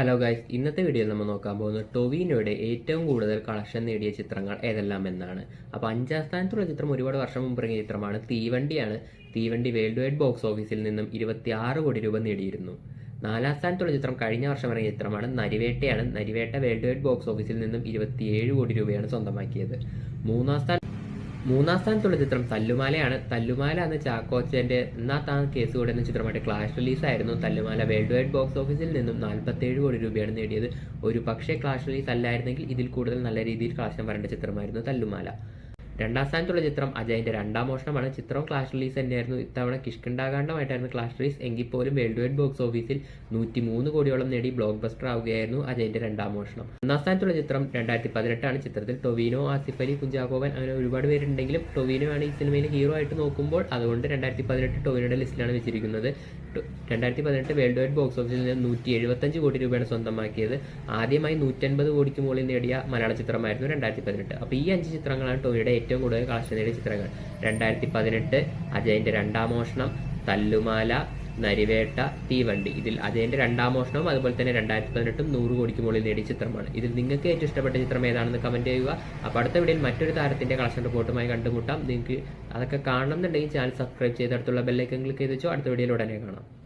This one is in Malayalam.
ഹലോ ഗൈസ് ഇന്നത്തെ വീഡിയോയിൽ നമ്മൾ നോക്കാൻ പോകുന്നത് ടൊവിനോയുടെ ഏറ്റവും കൂടുതൽ കളക്ഷൻ നേടിയ ചിത്രങ്ങൾ ഏതെല്ലാം എന്നാണ് അപ്പോൾ അഞ്ചാം സ്ഥാനത്തുള്ള ചിത്രം ഒരുപാട് വർഷം മുമ്പ് ഇറങ്ങിയ ചിത്രമാണ് തീവണ്ടിയാണ്. തീവണ്ടി വേൾഡ് വൈഡ് ബോക്സ് ഓഫീസിൽ നിന്നും ഇരുപത്തിയാറ് കോടി രൂപ നേടിയിരുന്നു. നാലാം സ്ഥാനത്തുള്ള ചിത്രം കഴിഞ്ഞ വർഷം ഇറങ്ങിയ ചിത്രമാണ് നരിവേട്ടയാണ്. നരിവേട്ട വേൾഡ് വൈഡ് ബോക്സ് ഓഫീസിൽ നിന്നും ഇരുപത്തിയേഴ് കോടി രൂപയാണ് സ്വന്തമാക്കിയത്. മൂന്നാം സ്ഥാനം മൂന്നാം സ്ഥാനത്തുള്ള ചിത്രം തല്ലുമാലയാണ്. തല്ലുമാല എന്ന ചാക്കോച്ചന്റെ എന്നാ കേസ് എന്ന ചിത്രമായിട്ട് ക്ലാഷ് റിലീസായിരുന്നു. തല്ലുമാല വേൾഡ് വൈഡ് ബോക്സ് ഓഫീസിൽ നിന്നും നാൽപ്പത്തേഴ് കോടി രൂപയാണ് നേടിയത്. ഒരു പക്ഷേ ക്ലാഷ് റിലീസ് അല്ലായിരുന്നെങ്കിൽ ഇതിൽ കൂടുതൽ നല്ല രീതിയിൽ ക്ലാശം വരേണ്ട ചിത്രമായിരുന്നു തല്ലുമാല. രണ്ടാം സ്ഥാനത്തുള്ള ചിത്രം അജയന്റെ രണ്ടാം മോഷണമാണ്. ചിത്രം ക്ലാഷ് റിലീസ് തന്നെയായിരുന്നു. ഇത്തവണ കിഷ്കിണ്ടാകാണ്ഡമായിട്ടായിരുന്നു ക്ലാഷ് റിലീസ്. എങ്കിൽ പോലും വേൾഡ് വൈഡ് ബോക്സ് ഓഫീസിൽ നൂറ്റി മൂന്ന് കോടിയോളം നേടി ബ്ലോക്ക് ബസ്റ്റർ ആവുകയായിരുന്നു അജയന്റെ രണ്ടാം മോഷണം. ഒന്നാം സ്ഥാനത്തുള്ള ചിത്രം രണ്ടായിരത്തി പതിനെട്ടാണ് ചിത്രത്തിൽ ടൊവിനോ ആസിഫ് അലി കുഞ്ചാക്കോവൻ അങ്ങനെ ഒരുപാട് പേരുണ്ടെങ്കിലും ടൊവിനോ ആണ് ഈ സിനിമയിൽ ഹീറോ ആയിട്ട് നോക്കുമ്പോൾ അതുകൊണ്ട് രണ്ടായിരത്തി പതിനെട്ട് ടൊവിനോയുടെ ലിസ്റ്റിലാണ് വെച്ചിരിക്കുന്നത്. രണ്ടായിരത്തി പതിനെട്ട് വേൾഡ് വൈഡ് ബോക്സ് ഓഫീസിൽ നിന്ന് നൂറ്റി എഴുപത്തഞ്ച് കോടി രൂപയാണ് സ്വന്തമാക്കിയത്. ആദ്യമായി നൂറ്റൻപത് കോടിക്ക് മുകളിൽ നേടിയ മലയാള ചിത്രമായിരുന്നു രണ്ടായിരത്തി പതിനെട്ട് അപ്പോൾ ഈ അഞ്ച് ചിത്രങ്ങളാണ് ടൊവിനോയുടെ കൂടുതൽ കളക്ഷൻ നേടിയ ചിത്രങ്ങൾ. രണ്ടായിരത്തി പതിനെട്ട് അജയന്റെ രണ്ടാം മോഷണം തല്ലുമാല നരിവേട്ട തീവണ്ടി. ഇതിൽ അജയന്റെ രണ്ടാം മോഷണവും അതുപോലെ തന്നെ രണ്ടായിരത്തി പതിനെട്ടും നൂറ് കോടിക്ക് മുകളിൽ നേടിയ ചിത്രമാണ്. ഇതിൽ നിങ്ങൾക്ക് ഏറ്റവും ഇഷ്ടപ്പെട്ട ചിത്രം ഏതാണെന്ന് കമന്റ് ചെയ്യുക. അപ്പോൾ അടുത്ത വീഡിയോയിൽ മറ്റൊരു താരത്തിന്റെ കളക്ഷൻ റിപ്പോർട്ടുമായി കണ്ടുമുട്ടാം. നിങ്ങൾക്ക് അതൊക്കെ കാണണം എന്നുണ്ടെങ്കിൽ ചാനൽ സബ്സ്ക്രൈബ് ചെയ്ത് അടുത്തുള്ള ബെല്ലൈക്കൻ ക്ലിക്ക് ചെയ്ത് വെച്ചോ. അടുത്ത വീഡിയോയിൽ ഉടനെ കാണാം.